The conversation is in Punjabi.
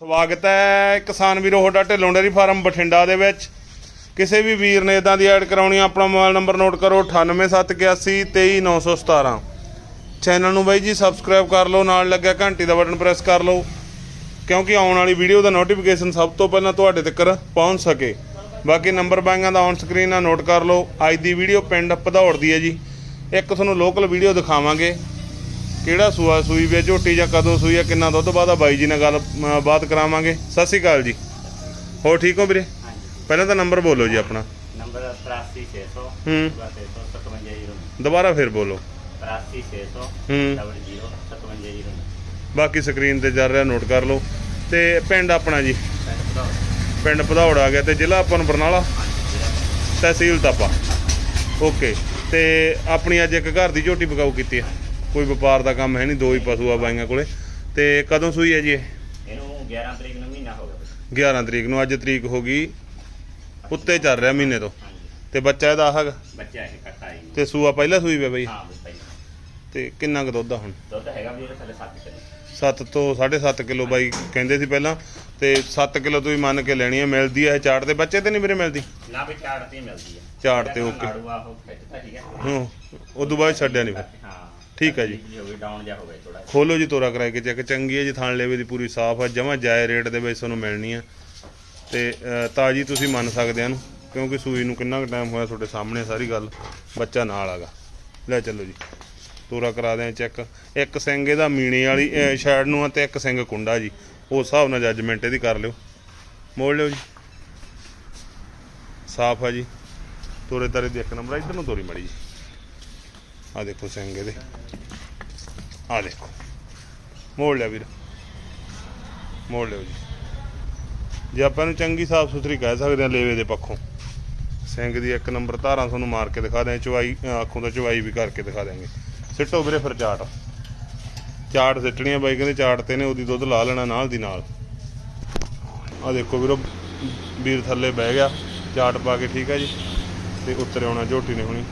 ਸਵਾਗਤ ਹੈ ਕਿਸਾਨ ਵੀਰੋ ਤੁਹਾਡਾ ਢਿੱਲੋਂ ਡੇਅਰੀ ਫਾਰਮ ਬਠਿੰਡਾ ਦੇ ਵਿੱਚ। ਕਿਸੇ ਵੀ ਵੀਰ ਨੇ ਇਦਾਂ ਦੀ ਐਡ ਕਰਾਉਣੀ ਆ, ਆਪਣਾ ਮੋਬਾਈਲ ਨੰਬਰ ਨੋਟ ਕਰੋ 9871823917 ਚੈਨਲ ਨੂੰ ਬਾਈ ਜੀ ਸਬਸਕ੍ਰਾਈਬ ਕਰ ਲਓ ਨਾਲ ਲੱਗਿਆ ਘੰਟੀ ਦਾ ਬਟਨ ਪ੍ਰੈਸ ਕਰ ਲਓ ਕਿਉਂਕਿ ਆਉਣ ਵਾਲੀ ਵੀਡੀਓ ਦਾ ਨੋਟੀਫਿਕੇਸ਼ਨ ਸਭ ਤੋਂ ਪਹਿਲਾਂ ਤੁਹਾਡੇ ਤੱਕ ਪਹੁੰਚ ਸਕੇ। ਬਾਕੀ ਨੰਬਰ ਬਾਈਆਂ ਦਾ ਔਨ ਸਕਰੀਨ ਨਾਲ ਨੋਟ ਕਰ ਲਓ। ਅੱਜ ਦੀ ਵੀਡੀਓ ਪਿੰਡ ਭਦੌੜ ਦੀ ਹੈ ਜੀ। ਇੱਕ ਤੁਹਾਨੂੰ ਲੋਕਲ ਵੀਡੀਓ ਦਿਖਾਵਾਂਗੇ। ਕਿਹੜਾ ਸੂਆ ਸੂਈ ਵੇ ਝੋਟੀ ਜਾਂ ਕਦੋਂ ਸੂਈ ਆ ਕਿੰਨਾ ਦੁੱਧ ਬਾਅਦ ਆ ਬਾਈ ਜੀ ਨਾਲ ਗੱਲ ਅਮ, ਬਾਤ ਕਰਾਵਾਂਗੇ। ਸਤਿ ਸ਼੍ਰੀ ਅਕਾਲ ਜੀ। ਹੋਰ ਠੀਕ ਹੋ ਵੀਰੇ? ਪਹਿਲਾਂ ਤਾਂ ਨੰਬਰ ਬੋਲੋ ਜੀ ਆਪਣਾ। ਨੰਬਰ 83600 ਹੂੰ। 657 ਦੁਬਾਰਾ ਫਿਰ ਬੋਲੋ। 83600 ਹੂੰ। 0057 ਬਾਕੀ ਸਕਰੀਨ ਤੇ ਚੱਲ ਰਿਹਾ ਨੋਟ ਕਰ ਲਓ। ਤੇ ਪਿੰਡ ਆਪਣਾ ਜੀ? ਪਿੰਡ ਪਿੰਡ ਭਦੌੜ ਆ ਗਿਆ ਤੇ ਜ਼ਿਲ੍ਹਾ ਆਪਾਂ ਨੂੰ ਬਰਨਾਲਾ? ਤਹਿਸੀਲ ਤਾਪਾ। ਓਕੇ। ਤੇ ਆਪਣੀ ਅੱਜ ਇੱਕ ਘਰ ਦੀ ਝੋਟੀ ਪਕਾਉ ਕੀਤੀ ਆ। ਕੋਈ ਵਪਾਰ ਦਾ ਕੰਮ ਹੈ ਨਹੀਂ ਦੋ ਹੀ ਪਸ਼ੂ ਆ ਬਾਈਆਂ ਕੋਲੇ। ਤੇ ਕਦੋਂ ਸੂਈ ਹੈ ਜੀ ਇਹ? ਇਹਨੂੰ 11 ਤਰੀਕ ਨੂੰ ਮਹੀਨਾ ਹੋ ਗਿਆ। 11 ਤਰੀਕ ਨੂੰ ਅੱਜ ਤਰੀਕ ਹੋ ਗਈ। ਉੱਤੇ ਚੱਲ ਰਿਹਾ ਮਹੀਨੇ ਤੋਂ। ਤੇ ਬੱਚਾ ਇਹਦਾ ਹੈਗਾ? ਬੱਚਾ ਇਹ ਕੱਟਾ ਹੀ ਤੇ ਸੂਆ ਪਹਿਲਾ ਸੂਈ ਵੇ ਬਈ? ਹਾਂ ਬਈ ਭਾਈ ਤੇ ਕਿੰਨਾ ਕੁ ਦੁੱਧ ਆ ਹੁਣ? ਦੁੱਧ ਹੈਗਾ ਵੀ ਇਹਦੇ ਥੱਲੇ 7 ਕਿਲੋ। 7 ਤੋਂ 7.5 ਕਿਲੋ ਬਾਈ ਕਹਿੰਦੇ ਸੀ ਪਹਿਲਾਂ। ਤੇ 7 ਕਿਲੋ ਤੋਂ ਹੀ ਮੰਨ ਕੇ ਲੈਣੀ ਹੈ ਮਿਲਦੀ ਹੈ ਇਹ ਚਾਟ ਦੇ ਬੱਚੇ ਤੇ ਨਹੀਂ ਵੀਰੇ ਮਿਲਦੀ? ਨਾ ਵੀ ਝਾੜ ਤੇ ਹੀ ਮਿਲਦੀ ਹੈ ਝਾੜ ਤੇ ਓਕੇ। ਲਾੜੂਆ ਉਹ ਖਿੱਚਦਾ ਠੀਕ ਹੈ ਹੂੰ ਉਦੋਂ ਬਾਅਦ ਛੱਡਿਆ ਨਹੀਂ ਫਿਰ। ਹਾਂ। ਠੀਕ ਹੈ ਜੀ। ਹੋ ਗਈ ਡਾਊਨ ਜਾ ਹੋ ਗਿਆ ਥੋੜਾ ਖੋਲੋ ਜੀ ਤੋਰਾ ਕਰਾਏ ਕੇ ਚੈੱਕ ਚੰਗੀ ਹੈ ਜੀ ਥਾਣ ਲੇਵੇ ਦੀ ਪੂਰੀ ਸਾਫ਼ ਹੈ ਜਮਾ ਜਾਇ ਰੇਟ ਦੇ ਵਿੱਚ ਤੁਹਾਨੂੰ ਮਿਲਣੀ ਹੈ ਤੇ ਅ, ਤਾਜੀ ਤੁਸੀਂ ਮੰਨ ਸਕਦੇ ਆ ਨੂੰ ਕਿਉਂਕਿ ਸੂਈ ਨੂੰ ਕਿੰਨਾ ਕੁ ਟਾਈਮ ਹੋਇਆ ਤੁਹਾਡੇ ਸਾਹਮਣੇ ਸਾਰੀ ਗੱਲ ਬੱਚਾ ਨਾਲ ਆਗਾ। ਲੈ ਚੱਲੋ ਜੀ ਤੋਰਾ ਕਰਾ ਦਿਆਂ ਚੈੱਕ ਇੱਕ ਸਿੰਘ ਇਹਦਾ ਮੀਣੇ ਵਾਲੀ ਸ਼ੈਡ ਨੂੰ ਆ ਤੇ ਇੱਕ ਸਿੰਘ ਕੁੰਡਾ ਜੀ। ਉਸ ਹਿਸਾਬ ਨਾਲ ਜੱਜਮੈਂਟ ਇਹਦੀ ਕਰ ਲਿਓ। ਮੋੜ ਲਿਓ ਜੀ। ਸਾਫ਼ ਆ ਜੀ। ਤੋਰੇ ਤਾਰੇ ਦੀ ਇੱਕ ਨੰਬਰ ਆ, ਇੱਧਰ ਨੂੰ ਤੋਰੀ ਮੜੀ ਜੀ। ਆ ਦੇਖੋ ਸਿੰਘ ਇਹਦੇ। ਆ ਦੇਖੋ। ਮੋੜ ਲਿਆ ਵੀਰ। ਮੋੜ ਲਿਓ ਜੀ। ਜੇ ਆਪਾਂ ਨੂੰ ਚੰਗੀ ਸਾਫ਼ ਸੁਥਰੀ ਕਹਿ ਸਕਦੇ ਹਾਂ ਲੇਵੇ ਦੇ ਪੱਖੋਂ, ਸਿੰਘ ਦੀ ਇੱਕ ਨੰਬਰ ਧਾਰਾਂ ਤੁਹਾਨੂੰ ਮਾਰ ਕੇ ਦਿਖਾ ਦਿਆਂ ਚਵਾਈ ਆਖੋਂ ਦਾ ਚਵਾਈ ਵੀ ਕਰਕੇ ਦਿਖਾ ਦਿਆਂਗੇ। ਸਿੱਟੋ ਵੀਰੇ ਫਿਰ ਚਾਟ। ਚਾਟ ਸਿੱਟਣੀਆਂ ਬਾਈ, ਕਹਿੰਦੇ ਚਾਟ ਤੇ ਨੇ, ਉਹਦੀ ਦੁੱਧ ਲਾ ਲੈਣਾ ਨਾਲ ਦੀ ਨਾਲ। ਆ ਦੇਖੋ ਵੀਰੋ, ਵੀਰ ਥੱਲੇ ਬਹਿ ਗਿਆ। ਚਾਟ ਪਾ ਕੇ ਠੀਕ ਹੈ ਜੀ, ਤੇ ਉੱਤਰ ਆਉਣਾ ਝੋਟੀ ਨੇ ਹੁਣੀ।